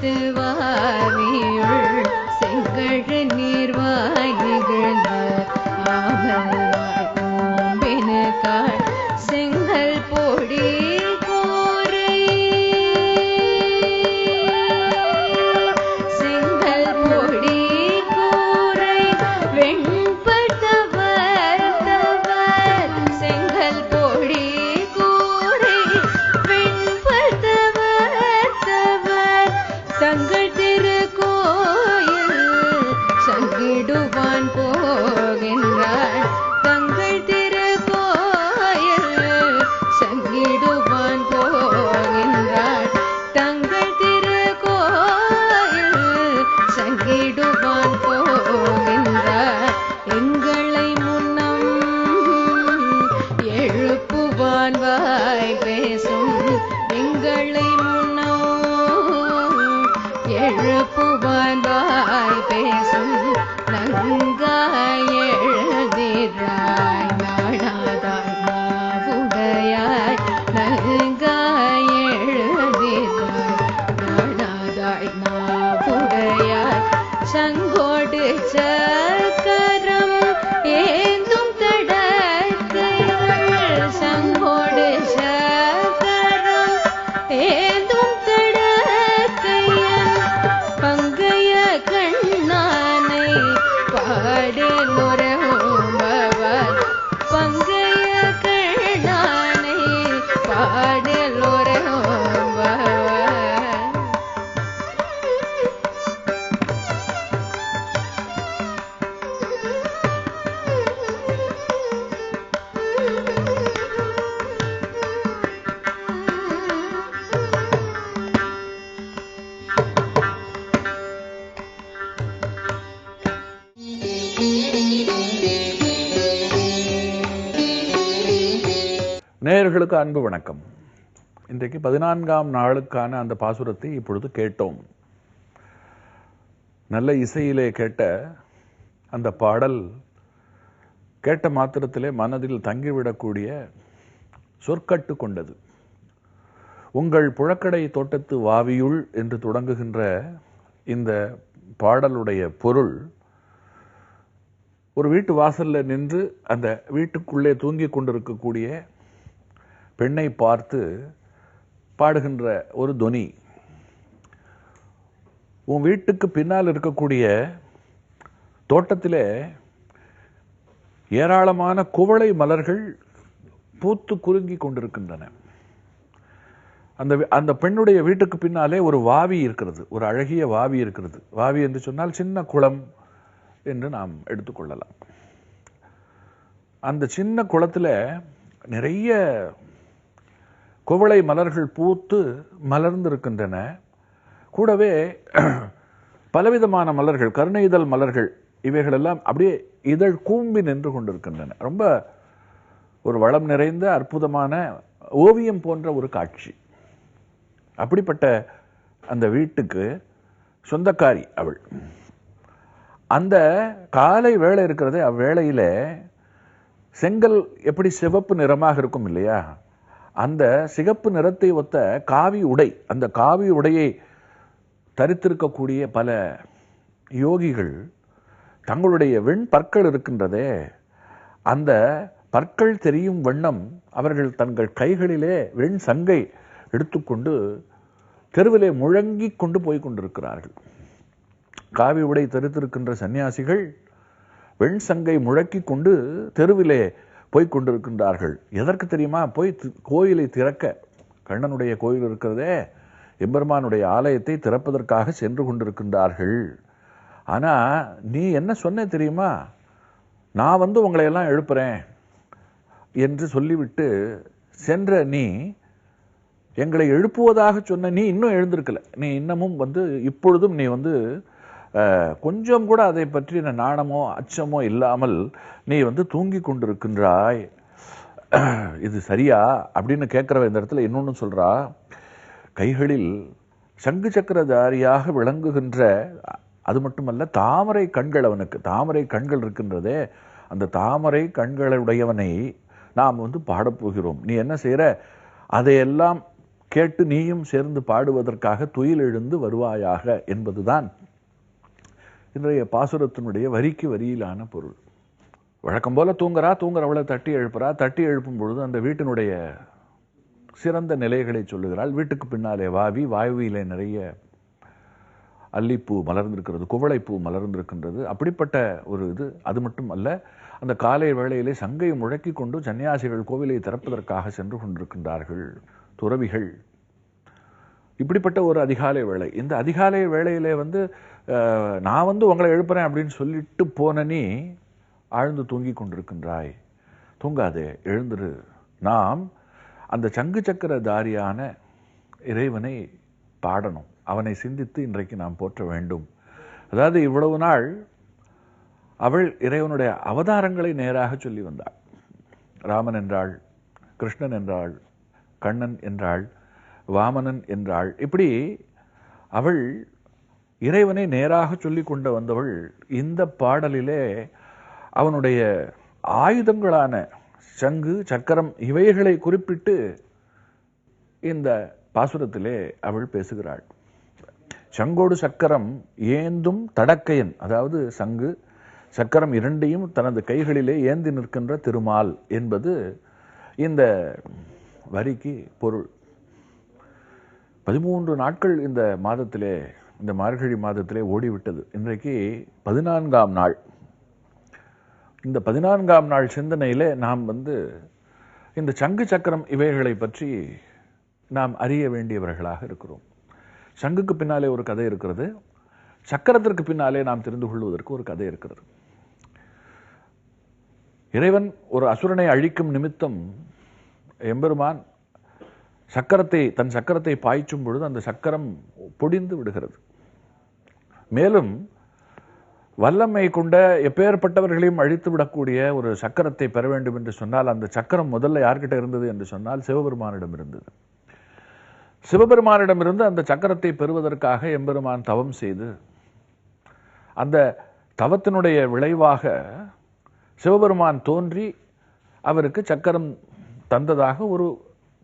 தோட்டத்து நேயர்களுக்கு அன்பு வணக்கம். இன்றைக்கு பதினான்காம் நாளுக்கான அந்த பாசுரத்தை இப்பொழுது கேட்டோம். நல்ல இசையிலே கேட்ட அந்த பாடல் கேட்ட மாத்திரத்திலே மனதில் தங்கிவிடக்கூடிய சொற்கட்டு கொண்டது. உங்கள் புழக்கடை தோட்டத்து வாவியுள் என்று தொடங்குகின்ற இந்த பாடலுடைய பொருள் ஒரு வீட்டு வாசலில் நின்று அந்த வீட்டுக்குள்ளே தூங்கிக் கொண்டிருக்கக்கூடிய பெண்ணை பார்த்து பாடுகின்ற ஒரு தொனி உன் வீட்டுக்கு பின்னால் இருக்கக்கூடிய தோட்டத்திலே ஏராளமான குவளை மலர்கள் பூத்து குலுங்கி கொண்டிருக்கின்றன. அந்த அந்த பெண்ணுடைய வீட்டுக்கு பின்னாலே ஒரு வாவி இருக்கிறது ஒரு அழகிய வாவி இருக்கிறது. வாவி என்று சொன்னால் சின்ன குளம் என்று நாம் எடுத்துக்கொள்ளலாம். அந்த சின்ன குளத்துல நிறைய குவளை மலர்கள் பூத்து மலர்ந்திருக்கின்றன. கூடவே பலவிதமான மலர்கள் கருணை இதழ் மலர்கள் இவைகளெல்லாம் அப்படியே இதழ் கூம்பி நின்று கொண்டிருக்கின்றன. ரொம்ப ஒரு வளம் நிறைந்த அற்புதமான ஓவியம் போன்ற ஒரு காட்சி. அப்படிப்பட்ட அந்த வீட்டுக்கு சொந்தக்காரி அவள். அந்த காலை வேலை இருக்கிறதே அவ்வேளையில் செங்கல் எப்படி சிவப்பு நிறமாக இருக்கும் இல்லையா? அந்த சிகப்பு நிறத்தை ஒத்த காவி உடை அந்த காவி உடையை தரித்திருக்கக்கூடிய பல யோகிகள் தங்களுடைய வெண் பற்கள் இருக்கின்றதே அந்த பற்கள் தெரியும் வண்ணம் அவர்கள் தங்கள் கைகளிலே வெண் சங்கை எடுத்துக்கொண்டு தெருவிலே முழங்கிக் கொண்டு போய் கொண்டிருக்கிறார்கள். காவி உடை தரித்திருக்கின்ற சன்னியாசிகள் வெண் சங்கை முழக்கி கொண்டு தெருவிலே போய்க் கொண்டிருக்கின்றார்கள். எதற்கு தெரியுமா? போய் தி- கோயிலை திறக்க. கண்ணனுடைய கோயில் இருக்கிறதே. எம்பெருமானுடைய ஆலயத்தை திறப்பதற்காக சென்று கொண்டிருக்கின்றார்கள். ஆனால் நீ என்ன சொன்ன தெரியுமா? நான் வந்து உங்களையெல்லாம் எழுப்புறேன் என்று சொல்லிவிட்டு சென்ற நீ எங்களை எழுப்புவதாக சொன்ன நீ இன்னும் எழுந்திருக்கல. நீ இன்னமும் வந்து இப்பொழுதும் நீ வந்து கொஞ்சம் கூட அதை பற்றின நாணமோ அச்சமோ இல்லாமல் நீ வந்து தூங்கி கொண்டிருக்கின்றாய். இது சரியா? அப்படின்னு கேட்குறவ இந்த இடத்துல இன்னொன்று சொல்கிறா கைகளில் சங்கு சக்கரதாரியாக விளங்குகின்ற அது மட்டுமல்ல தாமரை கண்கள் அவனுக்கு தாமரை கண்கள் இருக்கின்றதே அந்த தாமரை கண்களுடையவனை நாம் வந்து பாடப்போகிறோம். நீ என்ன செய்கிற அதையெல்லாம் கேட்டு நீயும் சேர்ந்து பாடுவதற்காக துயில் எழுந்து வருவாயாக என்பதுதான் இன்றைய பாசுரத்தினுடைய வரிக்கு வரியிலான பொருள். வழக்கம் போல தூங்குறா தூங்குறவளை தட்டி எழுப்புறா. தட்டி எழுப்பும் பொழுது அந்த வீட்டினுடைய சிறந்த நிலைகளை சொல்லுகிறாள். வீட்டுக்கு பின்னாலே வாவி வாயுவிலே நிறைய அல்லிப்பூ மலர்ந்திருக்கிறது குவளைப்பூ மலர்ந்திருக்கின்றது. அப்படிப்பட்ட ஒரு இது அது மட்டும் அல்ல அந்த காலை வேளையிலே சங்கை முழக்கி கொண்டு சன்னியாசிகள் கோவிலை திறப்பதற்காக சென்று கொண்டிருக்கின்றார்கள் துறவிகள். இப்படிப்பட்ட ஒரு அதிகாலை வேலை இந்த அதிகாலை வேளையிலே வந்து நான் வந்து உங்களை எழுப்புறேன் அப்படின்னு சொல்லிட்டு போன நீ ஆழ்ந்து தூங்கி கொண்டிருக்கின்றாய். தூங்காதே எழுந்துரு. நாம் அந்த சங்கு சக்கர தாரியான இறைவனை பாடணும். அவனை சிந்தித்து இன்றைக்கு நாம் போற்ற வேண்டும். அதாவது இவ்வளவு நாள் அவள் இறைவனுடைய அவதாரங்களை நேராக சொல்லி வந்தாள். ராமன் என்றாள் கிருஷ்ணன் என்றாள் கண்ணன் என்றாள் வாமனன் என்றாள். இப்படி அவள் இறைவனை நேராக சொல்லி கொண்டு வந்தவள் இந்த பாடலிலே அவனுடைய ஆயுதங்களான சங்கு சக்கரம் இவைகளை குறிப்பிட்டு இந்த பாசுரத்திலே அவள் பேசுகிறாள். சங்கோடு சக்கரம் ஏந்தும் தடக்கையன் அதாவது சங்கு சக்கரம் இரண்டையும் தனது கைகளிலே ஏந்தி நிற்கின்ற திருமால் என்பது இந்த வரிக்கு பொருள். பதிமூன்று நாட்கள் இந்த மாதத்திலே இந்த மார்கழி மாதத்திலே ஓடிவிட்டது. இன்றைக்கு பதினான்காம் நாள். இந்த பதினான்காம் நாள் சிந்தனையிலே நாம் வந்து இந்த சங்கு சக்கரம் இவைகளை பற்றி நாம் அறிய வேண்டியவர்களாக இருக்கிறோம். சங்குக்கு பின்னாலே ஒரு கதை இருக்கிறது. சக்கரத்திற்கு பின்னாலே நாம் தெரிந்து கொள்வதற்கு ஒரு கதை இருக்கிறது. இறைவன் ஒரு அசுரனை அழிக்கும் நிமித்தம் எம்பெருமான் சக்கரத்தை தன் சக்கரத்தை பாய்ச்சும் பொழுது அந்த சக்கரம் பொடிந்து விடுகிறது. மேலும் வல்லமை கொண்ட எப்பேற்பட்டவர்களையும் அழித்து விடக்கூடிய ஒரு சக்கரத்தை பெற வேண்டும் என்று சொன்னால் அந்த சக்கரம் முதல்ல யார்கிட்ட இருந்தது என்று சொன்னால் சிவபெருமானிடம் இருந்தது. சிவபெருமானிடமிருந்து அந்த சக்கரத்தை பெறுவதற்காக எம்பெருமான் தவம் செய்து அந்த தவத்தினுடைய விளைவாக சிவபெருமான் தோன்றி அவருக்கு சக்கரம் தந்ததாக ஒரு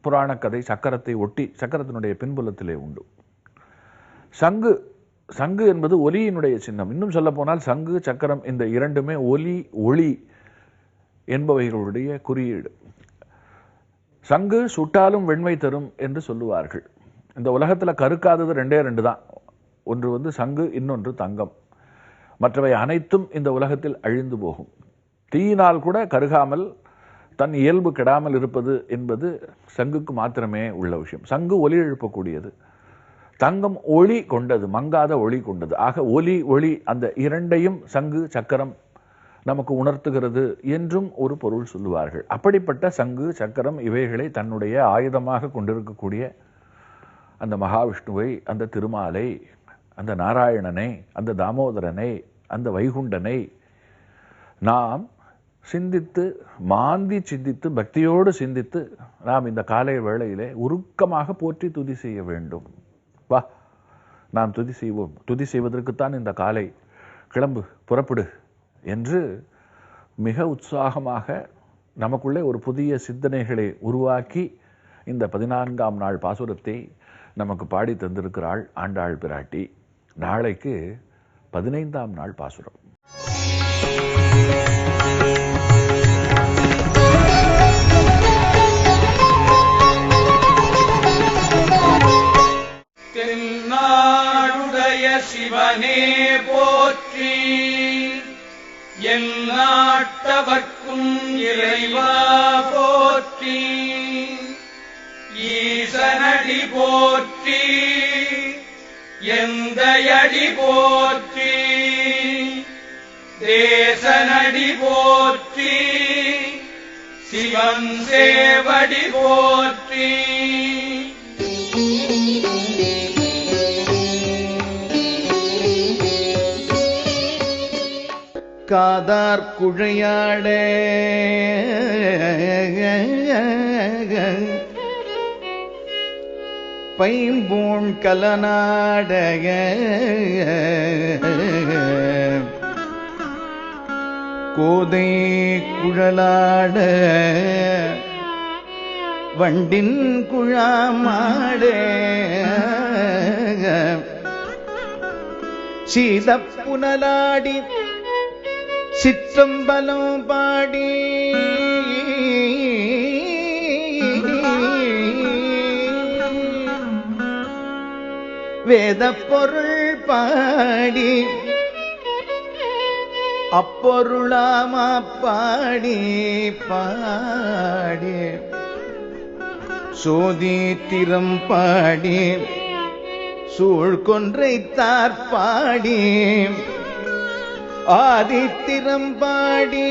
புராண கதை சக்கரத்தை ஒட்டி சக்கரத்தினுடைய பின்புலத்திலே உண்டு. சங்கு சங்கு என்பது ஒலியினுடைய சின்னம். இன்னும் சொல்ல போனால் சங்கு சக்கரம் இந்த இரண்டுமே ஒலி ஒளி என்பவைகளுடைய குறியீடு. சங்கு சுட்டாலும் வெண்மை தரும் என்று சொல்லுவார்கள். இந்த உலகத்தில் கருக்காதது ரெண்டே ரெண்டு தான். ஒன்று வந்து சங்கு இன்னொன்று தங்கம். மற்றவை அனைத்தும் இந்த உலகத்தில் அழிந்து போகும். தீயினால் கூட கருகாமல் தன் இயல்பு கெடாமல் இருப்பது என்பது சங்குக்கு மாத்திரமே உள்ள விஷயம். சங்கு ஒலி எழுப்பக்கூடியது. தங்கம் ஒளி கொண்டது மங்காத ஒளி கொண்டது. ஆக ஒலி ஒளி அந்த இரண்டையும் சங்கு சக்கரம் நமக்கு உணர்த்துகிறது என்றும் ஒரு பொருள் சொல்லுவார்கள். அப்படிப்பட்ட சங்கு சக்கரம் இவைகளை தன்னுடைய ஆயுதமாக கொண்டிருக்கக்கூடிய அந்த மகாவிஷ்ணுவை அந்த திருமாலை அந்த நாராயணனை அந்த தாமோதரனை அந்த வைகுண்டனை நாம் சிந்தித்து மாந்தி சிந்தித்து பக்தியோடு சிந்தித்து நாம் இந்த காலை வேளையிலே உருக்கமாக போற்றி துதி செய்ய வேண்டும். வா நாம் துதி செய்வோம். துதி செய்வதற்குத்தான் இந்த காலை கிளம்பு புறப்படு என்று மிக உற்சாகமாக நமக்குள்ளே ஒரு புதிய சிந்தனைகளை உருவாக்கி இந்த பதினான்காம் நாள் பாசுரத்தை நமக்கு பாடி தந்திருக்கிறாள் ஆண்டாள் பிராட்டி. நாளைக்கு பதினைந்தாம் நாள் பாசுரம். சிவனே போற்றி. என் நாட்டவர்க்கும் இறைவா போற்றி. ஈசனடி போற்றி. எந்தையடி போற்றி. தேசனடி போற்றி. சிவன் சேவடி போற்றி. காதார் குழையாடே. பைம்பூண் கலநாடக. கோதை குழலாட. வண்டின் குழாமாடே. சீதப்புனலாடி சிற்றம்பலம் பாடி வேத பொருள் பாடி அப்பொருளாமா பாடி பாடி சோதித்திரம் பாடி சூழ்கொன்றை தார்பாடி ஆதித்திரம்பாடி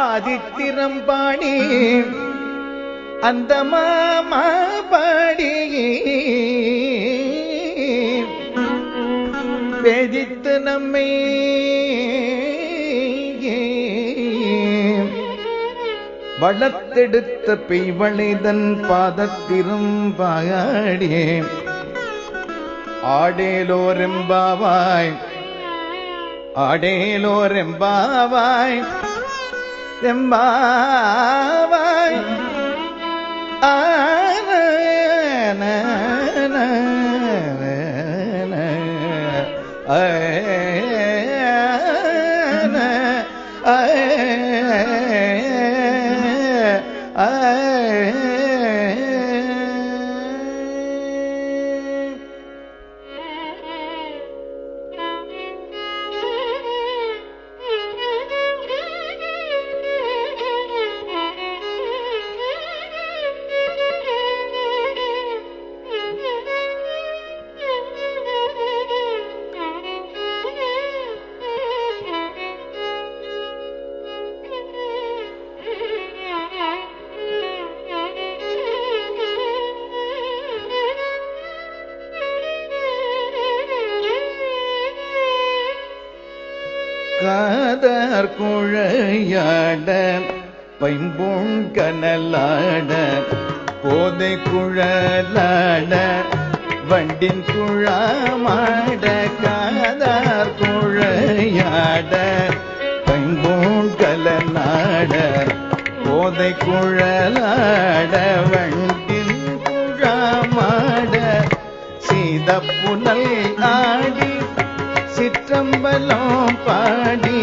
ஆதித்திரம்பாடி அந்த மாமா பாடி வேதித்து நம்மை வளர்த்தெடுத்த பெய்வளைதன் பாதத்திரும் பாடியே ஆடேலோரெம்பாவாய் ஆடேலோரெம்பாவாய் எம்பாவாய் காதர் குழையாட பைம்பூங் கனலாட போதை குழலாட வண்டின் குழாமாட காதார் குழையாட பைம்பூங் கலநாட போதை குழலாட வண்டின் குழாமாட புனல் ஆடி சிற்றம்பலம் பாடி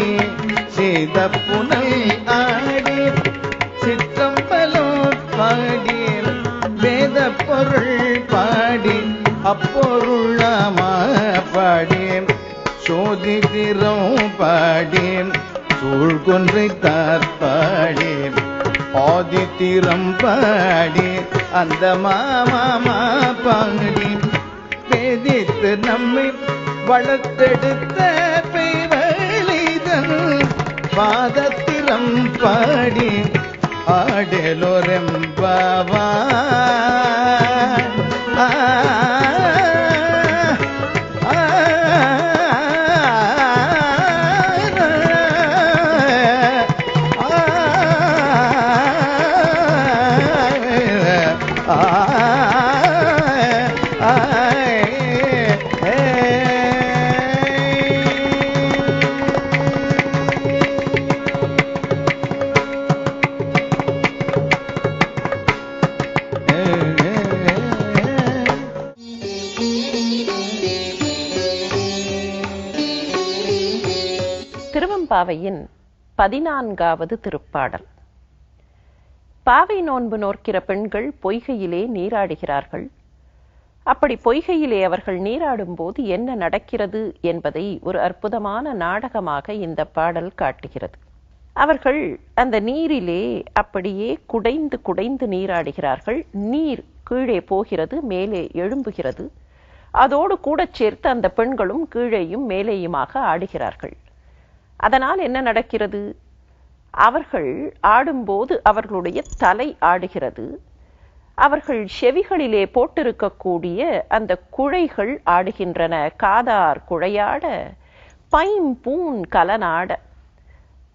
செய்த புனல் ஆடி சிற்றம்பலம் பாடி வேத பொருள் பாடி அப்பொருளாமா பாடி சோதிதிரம் பாடி சூழ்கொன்றை தார்பாடி ஆதித்திரம் பாடி அந்த மாமா பாடி வேதித்து நம்மை வளர்த்தெடுத்த பாதத்திரம் பாடி ஆடலோரெம்பாவா திருவம்பாவையின் பதினான்காவது திருப்பாடல். பாவை நோன்பு நோக்கிற பெண்கள் பொய்கையிலே நீராடுகிறார்கள். அப்படி பொய்கையிலே அவர்கள் நீராடும் போது என்ன நடக்கிறது என்பதை ஒரு அற்புதமான நாடகமாக இந்த பாடல் காட்டுகிறது. அவர்கள் அந்த நீரிலே அப்படியே குடைந்து குடைந்து நீராடுகிறார்கள். நீர் கீழே போகிறது மேலே எழும்புகிறது. அதோடு கூட சேர்த்து அந்த பெண்களும் கீழேயும் மேலேயுமாக ஆடுகிறார்கள். அதனால் என்ன நடக்கிறது? அவர்கள் ஆடும்போது அவர்களுடைய தலை ஆடுகிறது. அவர்கள் செவிகளிலே போட்டிருக்கக்கூடிய அந்த குழைகள் ஆடுகின்றன. காதார் குழையாட பைம்பூன் கலனாட.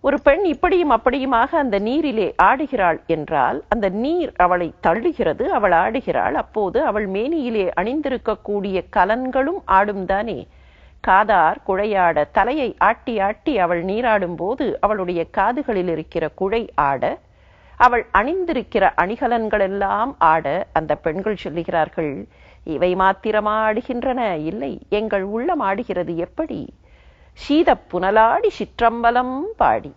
ஒரு பெண் இப்படியும் அப்படியுமாக அந்த நீரிலே ஆடுகிறாள் என்றால் அந்த நீர் அவளை தள்ளுகிறது அவள் ஆடுகிறாள். அப்போது அவள் மேனியிலே அணிந்திருக்கக்கூடிய கலன்களும் ஆடும் தானே காதார் குழையாட தலையை ஆட்டி ஆட்டி அவள் நீராடும் போது அவளுடைய காதுகளில் இருக்கிற குழை ஆட அவள் அணிந்திருக்கிற அணிகலன்கள் எல்லாம் ஆட அந்த பெண்கள் சொல்லுகிறார்கள் இவை மாத்திரமா ஆடுகின்றன இல்லை எங்கள் உள்ளம் ஆடுகிறது எப்படி? சீத புனலாடி சிற்றம்பலம் பாடி.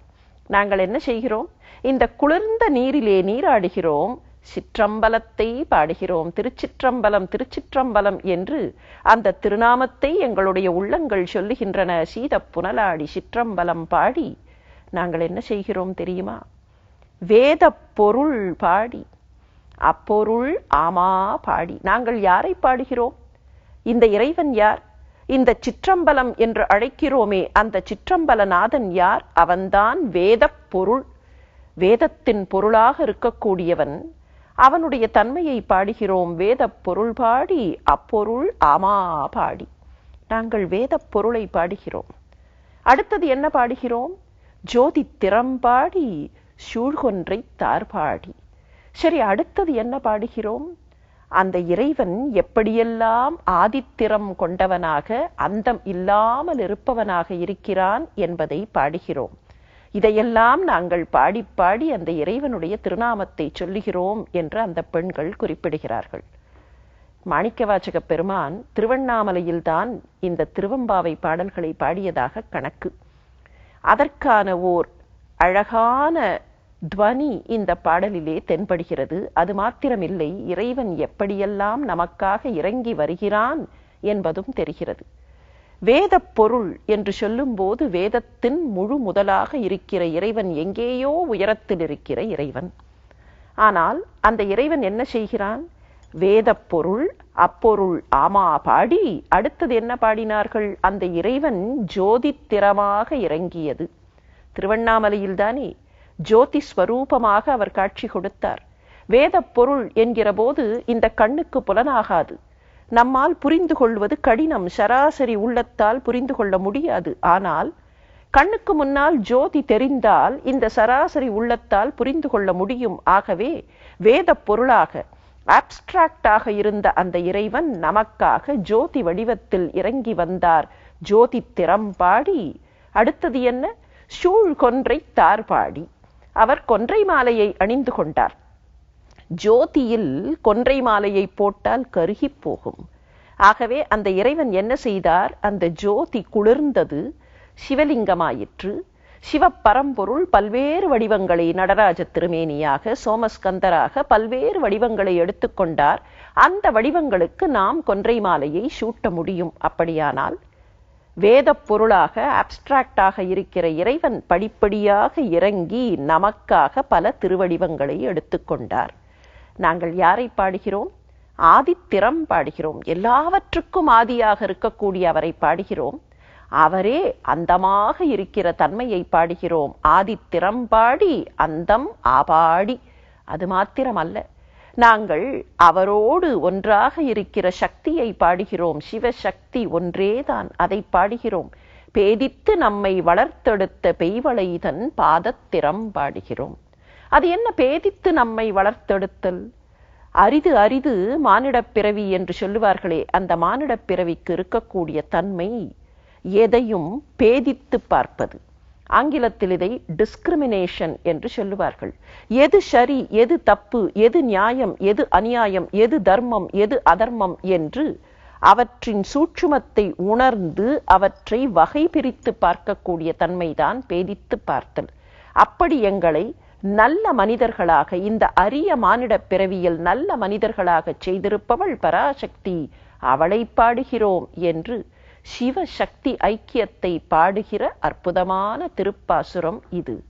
நாங்கள் என்ன செய்கிறோம்? இந்த குளிர்ந்த நீரிலே நீராடுகிறோம் சிற்றம்பலத்தை பாடுகிறோம். திருச்சிற்றம்பலம் திருச்சிற்றம்பலம் என்று அந்த திருநாமத்தை எங்களுடைய உள்ளங்கள் சொல்லுகின்றன. சீத புனலாடி சிற்றம்பலம் பாடி நாங்கள் என்ன செய்கிறோம் தெரியுமா? வேத பொருள் பாடி அப்பொருள் ஆமா பாடி. நாங்கள் யாரை பாடுகிறோம்? இந்த இறைவன் யார்? இந்த சிற்றம்பலம் என்று அழைக்கிறோமே அந்த சிற்றம்பலநாதன் யார்? அவன்தான் வேதப் பொருள். வேதத்தின் பொருளாக இருக்கக்கூடியவன். அவனுடைய தன்மையை பாடுகிறோம். வேதப் பொருள் பாடி அப்பொருள் ஆமா பாடி. நாங்கள் வேத பொருளை பாடுகிறோம். அடுத்தது என்ன பாடுகிறோம்? ஜோதி திறம்பாடி சூழ்கொன்றை தார்பாடி சரி அடுத்தது என்ன பாடுகிறோம்? அந்த இறைவன் எப்படியெல்லாம் ஆதித்திரம் கொண்டவனாக அந்தம் இல்லாமல் இருப்பவனாக இருக்கிறான் என்பதை பாடுகிறோம். இதையெல்லாம் நாங்கள் பாடி பாடி அந்த இறைவனுடைய திருநாமத்தை சொல்லுகிறோம் என்று அந்த பெண்கள் குறிப்பிடுகிறார்கள். மாணிக்கவாச்சக பெருமான் திருவண்ணாமலையில்தான் இந்த திருவம்பாவை பாடல்களை பாடியதாக கணக்கு. அதற்கான ஓர் அழகான துவனி இந்த பாடலிலே தென்படுகிறது. அது மாத்திரமில்லை இறைவன் எப்படியெல்லாம் நமக்காக இறங்கி வருகிறான் என்பதும் தெரிகிறது. வேதப் பொருள் என்று சொல்லும்போது வேதத்தின் முழு முதலாக இருக்கிற இறைவன் எங்கேயோ உயரத்தில் இருக்கிற இறைவன். ஆனால் அந்த இறைவன் என்ன செய்கிறான்? வேதப் பொருள் அப்பொருள் ஆமா பாடி. அடுத்தது என்ன பாடினார்கள்? அந்த இறைவன் ஜோதித்திரமாக இறங்கியது. திருவண்ணாமலையில்தானே ஜோதி ஸ்வரூபமாக அவர் காட்சி கொடுத்தார். வேதப் பொருள் என்கிற போது இந்த கண்ணுக்கு புலனாகாது. நம்மால் புரிந்து கொள்வது கடினம். சராசரி உள்ளத்தால் புரிந்து கொள்ள முடியாது. ஆனால் கண்ணுக்கு முன்னால் ஜோதி தெரிந்தால் இந்த சராசரி உள்ளத்தால் புரிந்து கொள்ள முடியும். ஆகவே வேதப் பொருளாக ஆப்ஸ்ட்ராக்டாக இருந்த அந்த இறைவன் நமக்காக ஜோதி வடிவத்தில் இறங்கி வந்தார். ஜோதி திறம்பாடி அடுத்தது என்ன? சூழ் கொன்றை தார்பாடி அவர் கொன்றை மாலையை அணிந்து கொண்டார். ஜோதியில் கொன்றை மாலையை போட்டால் கருகி போகும். ஆகவே அந்த இறைவன் என்ன செய்தார்? அந்த ஜோதி குளிர்ந்தது சிவலிங்கமாயிற்று. சிவப்பரம்பொருள் பல்வேறு வடிவங்களை நடராஜ திருமேனியாக சோமஸ்கந்தராக பல்வேறு வடிவங்களை எடுத்துக்கொண்டார் அந்த வடிவங்களுக்கு நாம் கொன்றை மாலையை சூட்ட முடியும் அப்படியானால் வேதப் பொருளாக அப்டிராக்டாக இருக்கிற இறைவன் படிப்படியாக இறங்கி நமக்காக பல திருவடிவங்களை எடுத்துக்கொண்டார் நாங்கள் யாரை பாடுகிறோம்? ஆதித்திறம் பாடுகிறோம். எல்லாவற்றுக்கும் ஆதியாக இருக்கக்கூடிய அவரை பாடுகிறோம். அவரே அந்தமாக இருக்கிற தன்மையை பாடுகிறோம். ஆதித்திறம் பாடி அந்தம் ஆபாடி. அது மாத்திரம் அல்ல நாங்கள் அவரோடு ஒன்றாக இருக்கிற சக்தியை பாடுகிறோம். சிவசக்தி ஒன்றேதான் அதை பாடுகிறோம். பேதித்து நம்மை வளர்த்தெடுத்த பெய்வளைதன் பாதத்திறம் பாடுகிறோம். அது என்ன பேதித்து நம்மை வளர்த்தெடுத்தல்? அரிது அரிது மானிடப் பிறவி என்று சொல்லுவார்களே அந்த மானிடப் பிறவிக்கு இருக்கக்கூடிய தன்மை எதையும் பேதித்து பார்ப்பது. ஆங்கிலத்தில் இதை டிஸ்கிரிமினேஷன் என்று சொல்லுவார்கள். எது சரி எது தப்பு எது நியாயம் எது அநியாயம் எது தர்மம் எது அதர்மம் என்று அவற்றின் சூட்சுமத்தை உணர்ந்து அவற்றை வகை பிரித்து பார்க்கக்கூடிய தன்மைதான் பேதித்து பார்த்தல். அப்படி எங்களை நல்ல மனிதர்களாக இந்த அரிய மானிடப் பிறவியில் நல்ல மனிதர்களாக செய்திருப்பவள் பராசக்தி. அவளை பாடுகிறோம் என்று சிவசக்தி ஐக்கியத்தை பாடுகிற அற்புதமான திருப்பாசுரம் இது.